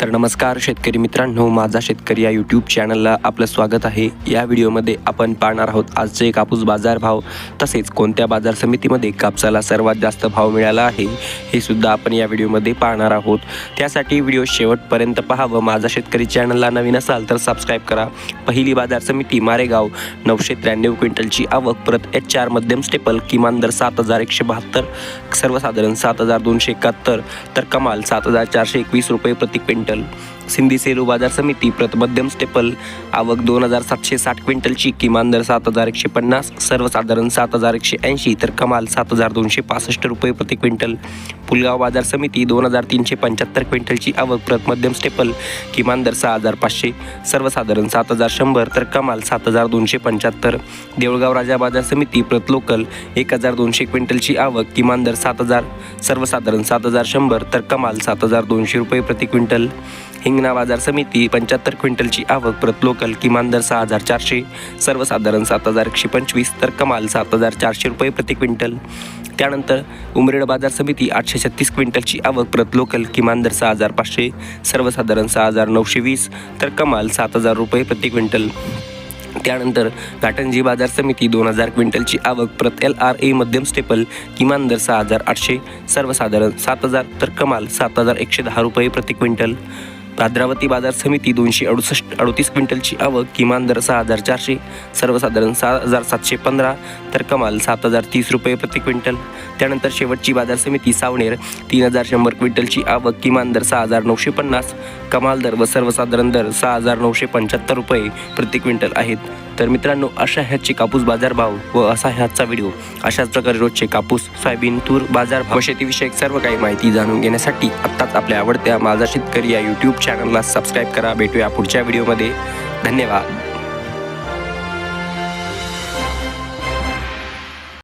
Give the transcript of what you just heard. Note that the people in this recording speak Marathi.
तर नमस्कार शेतकरी मित्रांनो माझा शेतकरी या यूट्यूब चॅनलला आपलं स्वागत आहे. या व्हिडिओमध्ये आपण पाहणार आहोत आजचे कापूस बाजार भाव तसेच कोणत्या बाजार समितीमध्ये कापसाला सर्वात जास्त भाव मिळाला आहे हे सुद्धा आपण या व्हिडिओमध्ये पाहणार आहोत. त्यासाठी व्हिडिओ शेवटपर्यंत पहावं माझा शेतकरी चॅनलला नवीन असाल तर सबस्क्राईब करा. पहिली बाजार समिती मारेगाव नऊशे त्र्याण्णव क्विंटलची आवक परत एच चार मध्यम स्टेपल किमान दर सात हजार एकशे बहात्तर सर्वसाधारण सात हजार दोनशे एकाहत्तर तर कमाल सात हजार चारशे एकवीस रुपये प्रति क्विंटल. mental सिंधी सेलू बाजार समिती प्रत मध्यम स्टेपल आवक दोन हजार सातशे साठ क्विंटलची किमान दर सात हजार एकशे पन्नास सर्वसाधारण सात हजार एकशे ऐंशी तर कमाल सात हजार दोनशे पासष्ट रुपये प्रति क्विंटल. पुलगाव बाजार समिती दोन हजार तीनशे पंच्याहत्तर क्विंटलची आवक प्रत मध्यम स्टेपल किमान दर सहा हजार पाचशे सर्वसाधारण सात हजार शंभर तर कमाल सात हजार दोनशे पंच्याहत्तर. देऊळगाव राजा बाजार समिती प्रत लोकल एक हजार दोनशे क्विंटलची आवक किमान दर सात हजार सर्वसाधारण सात हजार शंभर तर कमाल सात हजार दोनशे रुपये प्रति क्विंटल. हिंग हिंगणा बाजार समिती पंच्याहत्तर क्विंटलची आवक प्रत लोकल किमान दर सहा हजार चारशे सर्वसाधारण सात हजार एकशे पंचवीस तर कमाल सात हजार चारशे रुपये प्रति क्विंटल. त्यानंतर उमरेड बाजार समिती आठशे छत्तीस क्विंटलची आवक प्रत लोकल किमान दर सहा हजार पाचशे सर्वसाधारण सहा हजार नऊशे वीस तर कमाल सात हजार रुपये प्रति क्विंटल. त्यानंतर घाटंजी बाजार समिती दोन हजार क्विंटलची आवक प्रत एल आर ए मध्यम स्टेपल किमान दर सहा हजार आठशे सर्वसाधारण सात हजार तर कमाल सात हजार एकशे दहा रुपये प्रति क्विंटल. भाद्रावती बाजार समिती दोनशे अडुसष्ट अडतीस क्विंटलची आवक किमान दर सहा हजार चारशे सर्वसाधारण सहा हजार सातशे पंधरा तर कमाल सात हजार तीस रुपये प्रति क्विंटल. त्यानंतर शेवटची बाजार समिती सावनेर तीन हजार शंभर क्विंटलची आवक किमान दर सहा हजार नऊशे पन्नास कमाल दर व सर्वसाधारण दर सहा हजार नऊशे पंच्याहत्तर रुपये प्रति क्विंटल आहेत. तर मित्रांनो अशा ह्याचे कापूस बाजार भाव व असा ह्याचा व्हिडिओ अशाच प्रकारे रोजचे कापूस सोयाबीन तूर बाजार भाव शेतीविषयक सर्व काही माहिती जाणून घेण्यासाठी आत्ताच आपल्या आवडत्या माझा शेतकरी या यूट्यूब चॅनलला सबस्क्राईब करा. भेटूया पुढच्या व्हिडिओमध्ये. धन्यवाद.